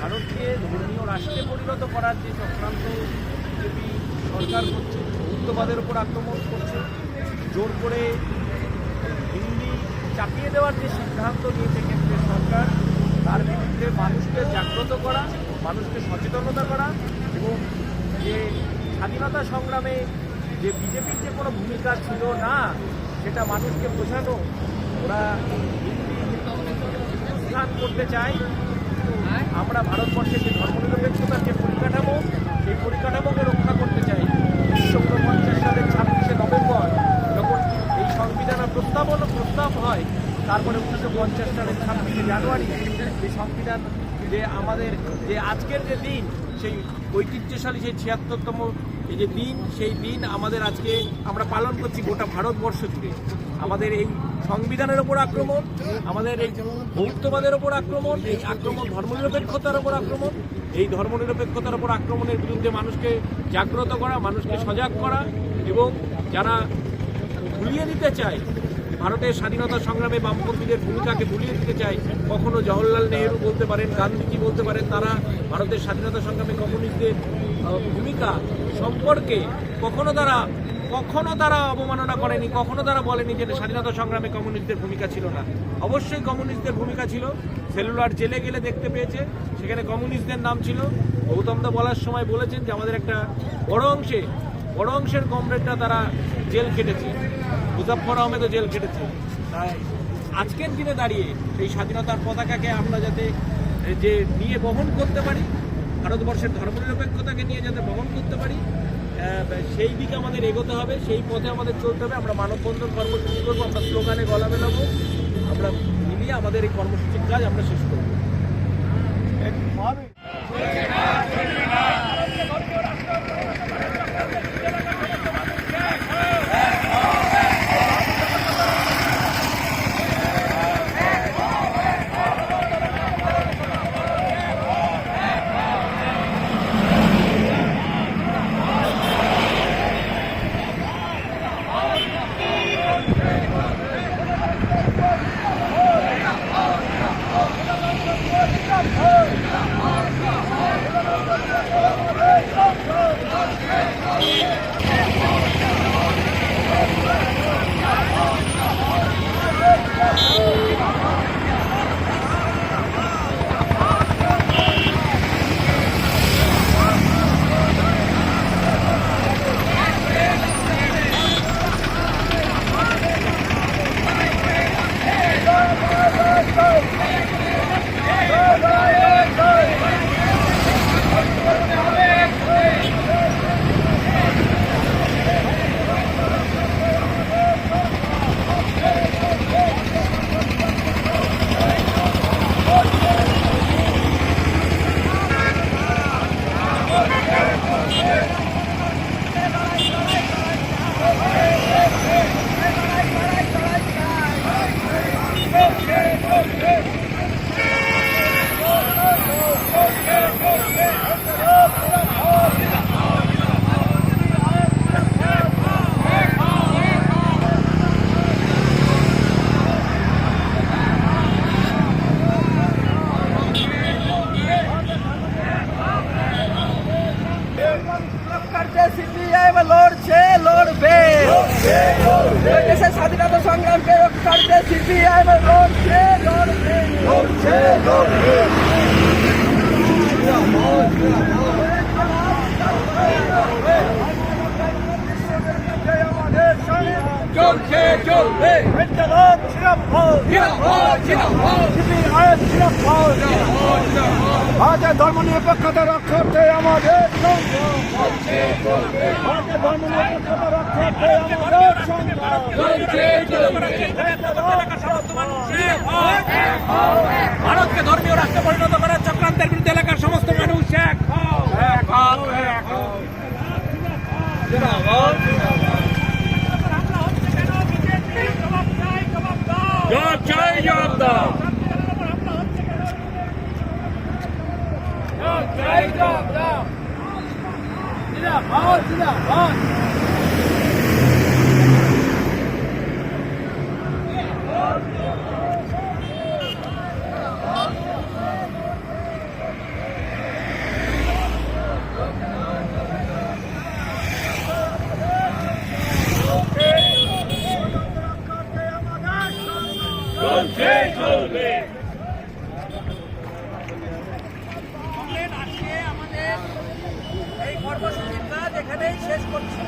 ভারতকে ধর্মীয় রাষ্ট্রে পরিণত করার যে চক্রান্ত বিজেপি সরকার করছে বৌদ্ধবাদের উপর আক্রমণ করছে, জোর করে হিন্দি চাপিয়ে দেওয়ার যে সিদ্ধান্ত নিয়েছে কেন্দ্রের সরকার, তার বিরুদ্ধে মানুষকে জাগ্রত করা, মানুষকে সচেতনতা করা এবং যে স্বাধীনতা সংগ্রামে যে বিজেপির যে কোনো ভূমিকা ছিল না, সেটা মানুষকে বোঝানো, ওরা স্থান করতে চায়। আমরা ভারতবর্ষের যে ধর্মনিরপেক্ষতার যে পরিকাঠামো, সেই পরিকাঠামোকে রক্ষা করতে চাই। উনিশশো উনপঞ্চাশ সালের ছাব্বিশে নভেম্বর, যখন এই সংবিধানের প্রস্তাবন, প্রস্তাব হয়, তারপরে উনিশশো পঞ্চাশ সালের ছাব্বিশে জানুয়ারি এই সংবিধান যে আমাদের যে আজকের যে দিন, সেই ঐতিহ্যশালী, সেই ছিয়াত্তরতম এই যে দিন সেই দিন আমাদের আজকে আমরা পালন করছি গোটা ভারতবর্ষ জুড়ে। আমাদের এই সংবিধানের ওপর আক্রমণ, আমাদের এই বৌদ্ধবাদের ওপর আক্রমণ, এই আক্রমণ, ধর্মনিরপেক্ষতার ওপর আক্রমণ, এই ধর্মনিরপেক্ষতার ওপর আক্রমণের বিরুদ্ধে মানুষকে জাগ্রত করা, মানুষকে সজাগ করা এবং যারা ভুলিয়ে দিতে চায়, ভারতের স্বাধীনতা সংগ্রামে বামপন্থীদের ভূমিকাকে ভুলিয়ে দিতে চায়, কখনো জওহরলাল নেহরু বলতে পারেন, গান্ধীজি বলতে পারেন, তারা ভারতের স্বাধীনতা সংগ্রামে কমিউনিস্টদের ভূমিকা সম্পর্কে কখনো তারা কখনো তারা অবমাননা করেনি, কখনো তারা বলেনি যে স্বাধীনতা সংগ্রামে কমিউনিস্টদের ভূমিকা ছিল না। অবশ্যই কমিউনিস্টদের ভূমিকা ছিল। সেলুলার জেলে গেলে দেখতে পেয়েছে, সেখানে কমিউনিস্টদের নাম ছিল। গৌতম দা বলার সময় বলেছেন যে আমাদের একটা বড় অংশে, বড় অংশের কমরেডরা তারা জেল কেটেছে মুজাফর আহমেদও জেল কেটেছে তাই আজকের দিনে দাঁড়িয়ে এই স্বাধীনতার পতাকাকে আমরা যাতে, যে নিয়ে বহন করতে পারি ভারতবর্ষের ধর্মনিরপেক্ষতাকে নিয়ে যাতে বহন করতে পারি সেই দিকে আমাদের এগোতে হবে, সেই পথে আমাদের চলতে হবে। আমরা মানববন্ধন কর্মসূচি করব, আমরা স্লোগানে গলা মেলাবো, আমরা মিলিয়ে আমাদের এই কর্মসূচির কাজ আমরা শেষ করব। করছে সিপিআইএম লড়ছে লড়বে লড়ছে লড়বে চলছে চলবে জিন্দাবাদ জিন্দাবাদ জিন্দাবাদ সিপিআইএম জিন্দাবাদ ভারতের ধর্ম নিরপেক্ষতা রক্ষার্থে আমাদের সংগ্রাম ভারতের ধর্ম নিরপেক্ষতা রক্ষার্থে আমাদের সংগ্রাম ভারতকে ধর্মীয় রাষ্ট্রে পরিণত করার চক্রান্তের বিরুদ্ধে এলাকার সমস্ত মানুষ এক এক হও, এক হও। জবাব চাই জবাব দাও। চলছে এখানেই শেষ করছি।